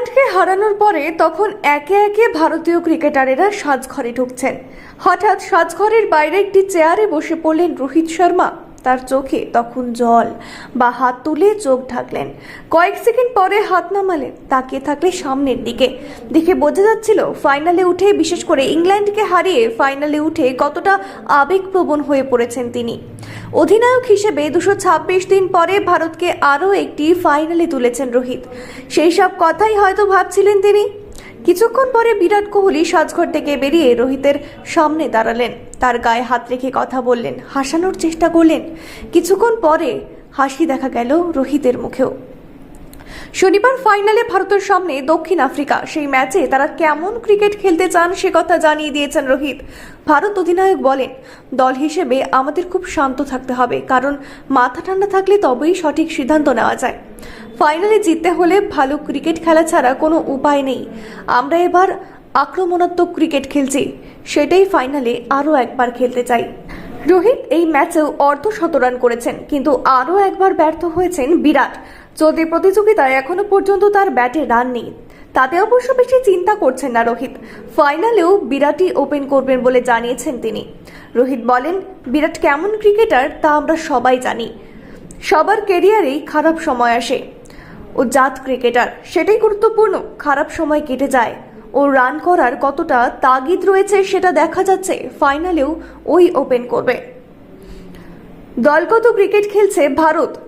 ইংল্যান্ডকে হারানোর পরে তখন একে একে ভারতীয় ক্রিকেটারেরা সাজঘরে ঢুকছেন। হঠাৎ সাজঘরের বাইরে একটি চেয়ারে বসে পড়লেন রোহিত শর্মা। তার চোখে তখন জল বা হাত তুলে চোখ ঢাকলেন। কয়েক সেকেন্ড পরে হাত নামালেন, তাকিয়ে থাকলে সামনের দিকে। দেখে বোঝা যাচ্ছিল ফাইনালে উঠে, বিশেষ করে ইংল্যান্ডকে হারিয়ে ফাইনালে উঠে কতটা আবেগপ্রবণ হয়ে পড়েছেন তিনি। অধিনায়ক হিসেবে দুশো ছাব্বিশ দিন পরে ভারতকে আরও একটি ফাইনালে তুলেছেন রোহিত। সেই সব কথাই হয়তো ভাবছিলেন তিনি। কিছুক্ষণ পরে বিরাট কোহলি সাজঘর থেকে বেরিয়ে রোহিতের সামনে দাঁড়ালেন। তার গায়ে হাত রেখে কথা বললেন, হাসানোর চেষ্টা করলেন। কিছুক্ষণ পরে হাসি দেখা গেল রোহিতের মুখেও। শনিবার ফাইনালে ভারতের সামনে দক্ষিণ আফ্রিকা। সেই ম্যাচে তারা কেমন ক্রিকেট খেলতে চান সে কথা জানিয়ে দিয়েছেন রোহিত। ভারত অধিনায়ক বলেন, দল হিসেবে আমাদের খুব শান্ত থাকতে হবে, কারণ মাথা ঠান্ডা থাকলে তবেই সঠিক সিদ্ধান্ত নেওয়া যায়। ফাইনালে জিততে হলে ভালো ক্রিকেট খেলা ছাড়া কোনো উপায় নেই। আমরা এবার আক্রমণাত্মক ক্রিকেট খেলছি, সেটাই ফাইনালে আরও একবার খেলতে চাই। রোহিত এই ম্যাচেও অর্ধ শতরান করেছেন, কিন্তু আরও একবার ব্যর্থ হয়েছেন বিরাট। চলতি প্রতিযোগিতায় এখনও পর্যন্ত তার ব্যাটে রান নেই। তাতে অবশ্য বেশি চিন্তা করছেন না রোহিত। ফাইনালেও বিরাটই ওপেন করবেন বলে জানিয়েছেন তিনি। রোহিত বলেন, বিরাট কেমন ক্রিকেটার তা আমরা সবাই জানি। সবার কেরিয়ারেই খারাপ সময় আসে। ও জাত ক্রিকেটার, সেটাই গুরুত্বপূর্ণ, খারাপ সময় কেটে যায়। ও রান করার কতটা তাগিদ রয়েছে সেটা দেখা যাচ্ছে, ফাইনালেও ওই ওপেন করবে। দলগত ক্রিকেট খেলছে ভারত।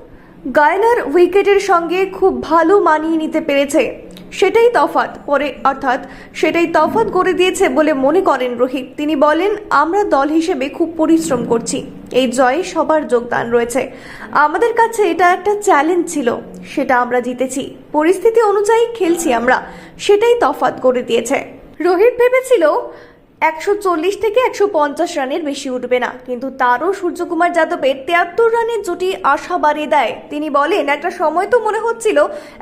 গায়নার উইকেটের সঙ্গে খুব ভালো মানিয়ে নিতে পেরেছে। সেটাই তফাৎ পরে অর্থাৎ সেটাই তফাৎ করে দিয়েছে বলে মনে করেন রোহিত। তিনি বলেন, আমরা দল হিসেবে খুব পরিশ্রম করছি। এই জয়ে সবার যোগদান রয়েছে। আমাদের কাছে এটা একটা চ্যালেঞ্জ ছিল, সেটা আমরা জিতেছি। পরিস্থিতি অনুযায়ী খেলছি আমরা। সেটাই তফাৎ করে দিয়েছে। রোহিত ভেবেছিল একশো চল্লিশ থেকে একশো পঞ্চাশ রানের বেশি উঠবে না। কিন্তু তারও সূর্যকুমার যাদবের তিয়াত্তর রানের জুটি আশা বাড়িয়ে দেয়। তিনি বলেন, একটা সময় তো মনে হচ্ছিল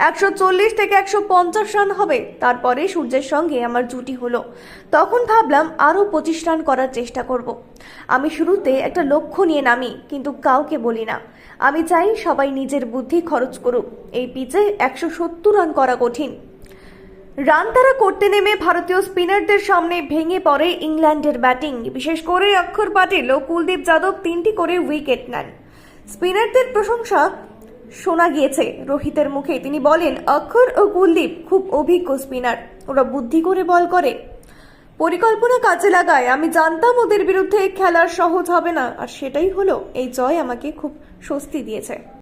একশো চল্লিশ থেকে একশো পঞ্চাশ রান হবে, তারপরে সূর্যের সঙ্গে আমার জুটি হলো। তখন ভাবলাম, আরও পঁচিশ রান করার চেষ্টা করব। আমি শুরুতে একটা লক্ষ্য নিয়ে নামি, কিন্তু কাউকে বলি না। আমি চাই সবাই নিজের বুদ্ধি খরচ করুক। এই পিচে একশো সত্তর রান করা কঠিন। রান তারা করতে নেমে ভারতীয় স্পিনারদের সামনে ভেঙে পড়ে ইংল্যান্ডের ব্যাটিং। বিশেষ করে অক্ষর পাটিল ও কুলদীপ যাদব তিনটি করে উইকেট নেন। স্পিনারদের প্রশংসা শোনা গিয়েছে রোহিতের মুখে। তিনি বলেন, অক্ষর ও কুলদীপ খুব অভিজ্ঞ স্পিনার। ওরা বুদ্ধি করে বল করে। পরিকল্পনা কাজে লাগায়। আমি জানতাম ওদের বিরুদ্ধে খেলার সহজ হবে না। আর সেটাই হলো, এই জয় আমাকে খুব স্বস্তি দিয়েছে।